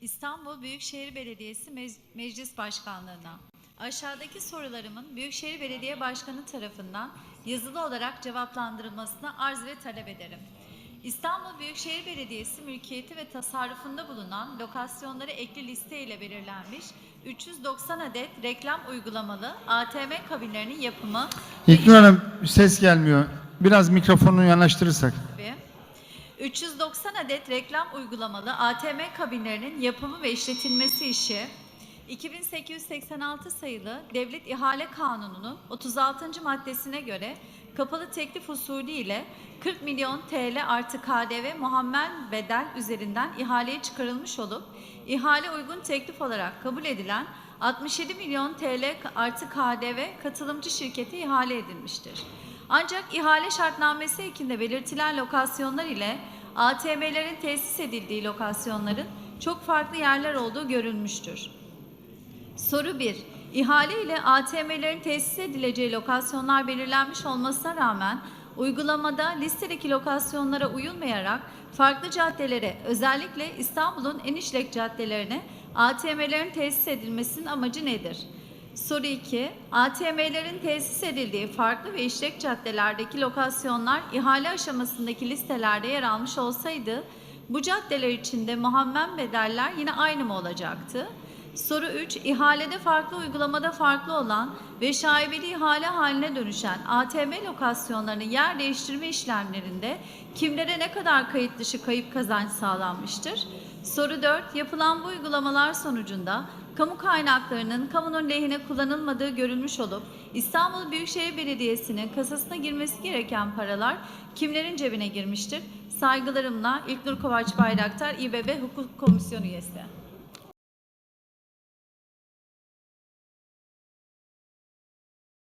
İstanbul Büyükşehir Belediyesi Mec- Meclis Başkanlığı'na aşağıdaki sorularımın Büyükşehir Belediye Başkanı tarafından yazılı olarak cevaplandırılmasını arz ve talep ederim. İstanbul Büyükşehir Belediyesi mülkiyeti ve tasarrufunda bulunan lokasyonları ekli liste ile belirlenmiş 390 adet reklam uygulamalı ATM kabinlerinin yapımı İlknur Hanım ses gelmiyor. Biraz mikrofonu yanaştırırsak. gibi 390 adet reklam uygulamalı ATM kabinlerinin yapımı ve işletilmesi işi 2886 sayılı Devlet İhale Kanunu'nun 36. maddesine göre kapalı teklif usulü ile 40 milyon TL artı KDV muhammel bedel üzerinden ihaleye çıkarılmış olup ihale uygun teklif olarak kabul edilen 67 milyon TL artı KDV katılımcı şirkete ihale edilmiştir. Ancak ihale şartnamesi ekinde belirtilen lokasyonlar ile ATM'lerin tesis edildiği lokasyonların çok farklı yerler olduğu görülmüştür. Soru 1. İhale ile ATM'lerin tesis edileceği lokasyonlar belirlenmiş olmasına rağmen uygulamada listedeki lokasyonlara uyulmayarak farklı caddelere özellikle İstanbul'un en işlek caddelerine ATM'lerin tesis edilmesinin amacı nedir? Soru 2. ATM'lerin tesis edildiği farklı ve işlek caddelerdeki lokasyonlar ihale aşamasındaki listelerde yer almış olsaydı bu caddeler içinde muhammel bedeller yine aynı mı olacaktı? Soru 3. İhalede farklı uygulamada farklı olan ve şaibeli ihale haline dönüşen ATM lokasyonlarının yer değiştirme işlemlerinde kimlere ne kadar kayıt dışı kayıp kazanç sağlanmıştır? Soru 4. Yapılan bu uygulamalar sonucunda kamu kaynaklarının kamunun lehine kullanılmadığı görülmüş olup İstanbul Büyükşehir Belediyesi'nin kasasına girmesi gereken paralar kimlerin cebine girmiştir? Saygılarımla İlknur Kovaç Bayraktar İBB Hukuk Komisyonu üyesi.